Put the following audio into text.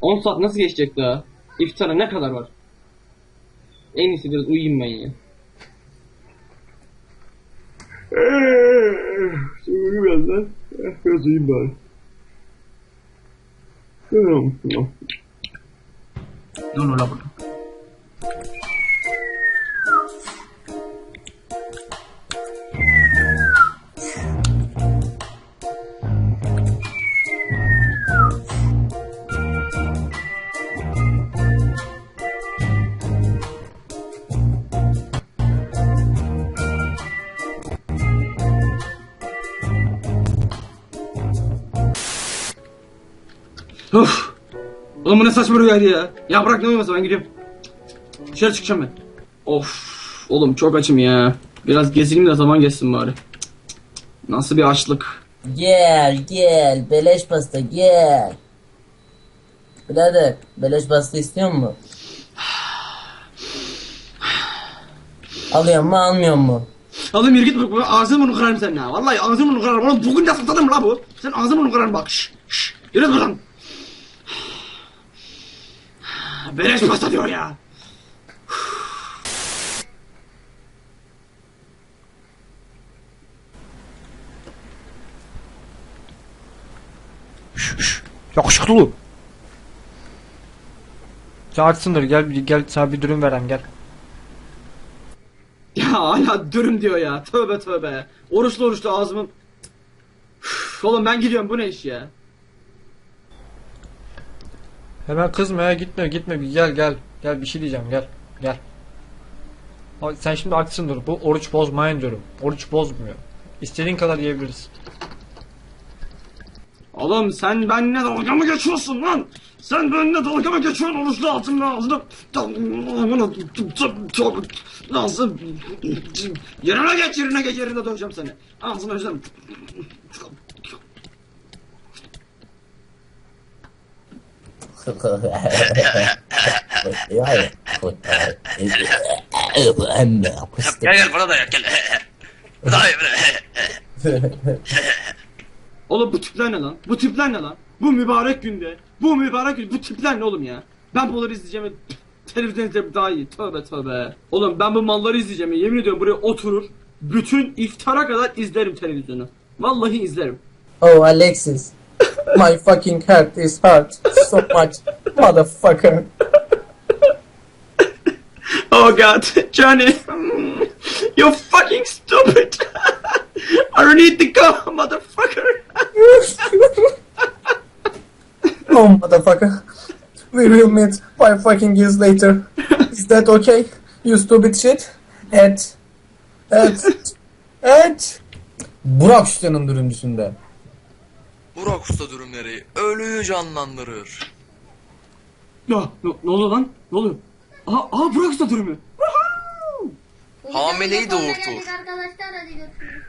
On saat nasıl geçecek daha? İftara ne kadar var? En iyisi biraz uyuyayım ben ya. Şimdi biraz da biraz uyuyayım bari. Dur ula burada. Of! Oğlum bu ne saçma rüyaydı ya. Ya bırak ne uyuması ben gidiyorum. Dışarı çıkacağım ben. Of! Oğlum çok açım ya. Biraz gezineyim de zaman geçsin bari. Nasıl bir açlık. Gel gel beleş pasta gel. Birader beleş pasta istiyor mu? Alıyor mu almıyor mu? Oğlum yürü git bak ağzını bunu kırarım senin ha. Vallahi ağzını bunu kırarım. Oğlum bugün satılır mı la bu? Sen ağzını bunu kırarım bak. Şş, şş. Yürü buradan. Beleş pasta diyor ya. Yakışıklı. Çağırsındır gel gel sana bir dürüm verem gel. Ya hala dürüm diyor ya. Tövbe tövbe. Oruçlu oruçlu ağzımın. Üf, Oğlum ben gidiyorum bu ne iş ya? Hemen kızma ya gitme gitme bir gel gel. Gel bir şey diyeceğim gel. Gel. Bak Sen şimdi haklısındır. Bu oruç bozmayın diyorum. Oruç bozmuyor. İstediğin kadar yiyebiliriz. Oğlum sen benimle dalga mı geçiyorsun lan? Sen benimle dalga mı geçiyorsun oruçlu ağzımla ağzına? Nasıl? Yerine geç yerine geç yerine döveceğim seni. Ağzını özlem. Gel gel bana da yak gel. İyi böyle. Oğlum bu tipler ne lan? Bu tipler ne lan? Bu mübarek günde. Bu mübarek günde. Bu tipler ne oğlum ya? Ben bunları izleyeceğim televizyon izleyeceğim daha iyi. Tövbe tövbe. Oğlum ben bu malları izleyeceğim. Yemin ediyorum buraya oturur. Bütün iftara kadar izlerim televizyonu. Vallahi izlerim. Oh Alexis. My fucking heart is hurt so much. Motherfucker. Oh god, Johnny. You're fucking stupid. I don't need to go, motherfucker. oh motherfucker. We will meet five fucking years later. Is that okay? You stupid shit. Et. Et. Et. Burak Usta'nın dürümcüsünde. Burak Usta dürümleri ölüyü canlandırır. Ya, ne, ne oluyor lan? Ne oluyor? Aha, aha Burak Usta dürümü. Hamileyi doğurtur. Arkadaşlar hadi görüşürüz.